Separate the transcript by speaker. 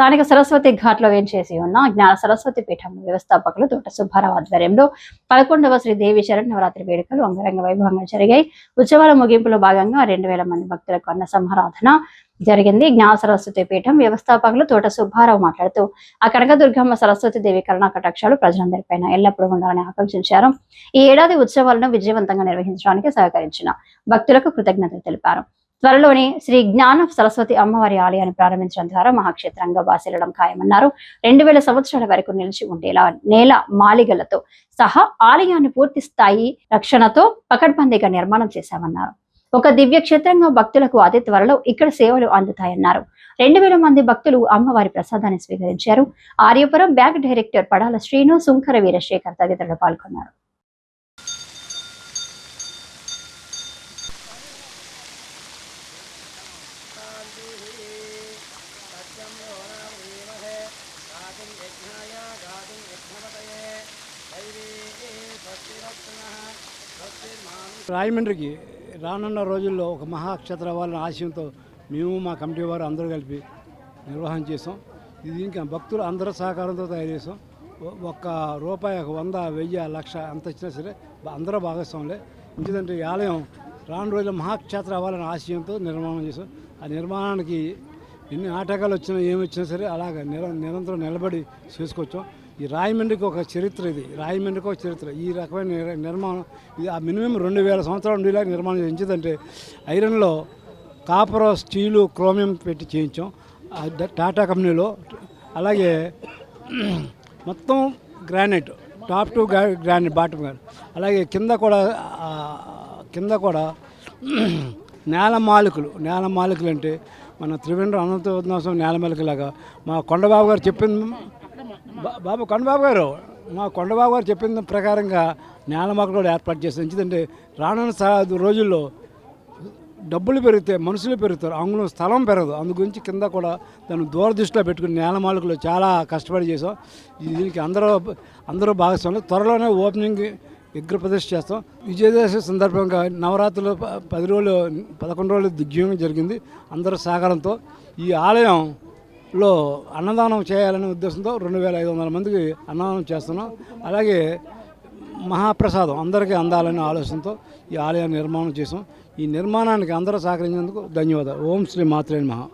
Speaker 1: స్థానిక సరస్వతి ఘాట్లో వేంచేసి ఉన్న జ్ఞాన సరస్వతి పీఠం వ్యవస్థాపకులు తోట సుబ్బారావు ఆధ్వర్యంలో పదకొండవ శ్రీ దేవి శరణ్ నవరాత్రి వేడుకలు అంగరంగ వైభవంగా జరిగాయి. ఉత్సవాల ముగింపులో భాగంగా రెండు వేల మంది భక్తులకు అన్న సంహారాధన జరిగింది. జ్ఞాన సరస్వతి పీఠం వ్యవస్థాపకులు తోట సుబ్బారావు మాట్లాడుతూ ఆ కనకదుర్గమ్మ సరస్వతి దేవి కరుణా కటాక్షాలు ప్రజలందరిపైన ఎల్లప్పుడూ ఉండాలని ఆకాంక్షించారు. ఈ ఏడాది ఉత్సవాలను విజయవంతంగా నిర్వహించడానికి సహకరించిన భక్తులకు కృతజ్ఞతలు తెలిపారు. త్వరలోనే శ్రీ జ్ఞాన సరస్వతి అమ్మవారి ఆలయాన్ని ప్రారంభించడం ద్వారా మహాక్షేత్రంగా బాసిల్లడం ఖాయమన్నారు. రెండు వేల సంవత్సరాల వరకు నిలిచి ఉండేలా నేల మాలిగలతో సహా ఆలయాన్ని పూర్తి స్థాయి రక్షణతో పకడ్బందీగా నిర్మాణం చేశామన్నారు. ఒక దివ్య క్షేత్రంగా భక్తులకు అతి త్వరలో ఇక్కడ సేవలు అందుతాయన్నారు. రెండు వేల మంది భక్తులు అమ్మవారి ప్రసాదాన్ని స్వీకరించారు. ఆర్యపురం బ్యాంక్ డైరెక్టర్ పడాల శ్రీను సుంకర వీరశేఖర్ తదితరులు పాల్గొన్నారు.
Speaker 2: రాజమండ్రికి రానున్న రోజుల్లో ఒక మహాక్షేత్ర వాళ్ళ ఆశయంతో మేము మా కమిటీ వారు అందరూ కలిపి నిర్వహణ చేసాం ఇది ఇంకా భక్తులు అందరూ సహకారంతో తయారు చేసాం ఒక్క రూపాయి ఒక వంద వెయ్యి లక్ష ఎంత ఇచ్చినా సరే అందరూ భాగస్వాములే. ఎందుకంటే ఈ ఆలయం రాను రోజుల్లో మహాక్షేత్ర అవ్వాలనే ఆశయంతో నిర్మాణం చేసాం ఆ నిర్మాణానికి ఎన్ని ఆటగాలు వచ్చినా ఏమి వచ్చినా సరే అలాగ నిర నిరంతరం నిలబడి చేసుకోవచ్చు. ఈ రాయమండ్రికి ఒక చరిత్ర ఇది. రాయమండ్రికి ఒక చరిత్ర. ఈ రకమైన నిర్మాణం ఇది ఆ మినిమం రెండు వేల సంవత్సరాలు ఉండేలా నిర్మాణం చేయించిందంటే ఐరన్లో కాపర్ స్టీలు క్రోమియం పెట్టి చేయించాం. టాటా కంపెనీలో. అలాగే మొత్తం గ్రానైట్ టాప్ టు గ్రా గ్రానైట్ బాటమ్ అలాగే కింద కూడా కింద కూడా నేల మాలికలు. నేల మాలికలు అంటే మన త్రివేంద్ర అనంత నేలమెలకలాగా మా కొండబాబు గారు చెప్పింది బా- బాబు కొండబాబు గారు మా కొండబాబు గారు చెప్పిన ప్రకారంగా నేలమొక్కలు కూడా ఏర్పాటు చేస్తాం ఎందుకంటే రానున్న రోజుల్లో డబ్బులు పెరిగితే మనుషులు పెరుగుతారు అందులో స్థలం పెరగదు. అందు గురించి కింద కూడా దాన్ని దూరదృష్టిలో పెట్టుకుని నేలమాలకులు చాలా కష్టపడి చేసాం దీనికి అందరూ అందరూ భాగస్వాములు. త్వరలోనే ఓపెనింగ్ విగ్రహప్రదర్శన చేస్తాం. విజయదశమి సందర్భంగా నవరాత్రులు పది రోజులు పదకొండు రోజులు దిగ్విజయం జరిగింది అందరూ సహకారంతో. ఈ ఆలయంలో అన్నదానం చేయాలనే ఉద్దేశంతో రెండు వేల ఐదు వందల మందికి అన్నదానం చేస్తున్నాం. అలాగే మహాప్రసాదం అందరికీ అందాలనే ఆలోచనతో ఈ ఆలయాన్ని నిర్మాణం చేసాం ఈ నిర్మాణానికి అందరూ సహకరించినందుకు ధన్యవాదాలు. ఓం శ్రీ మాత్రే మహా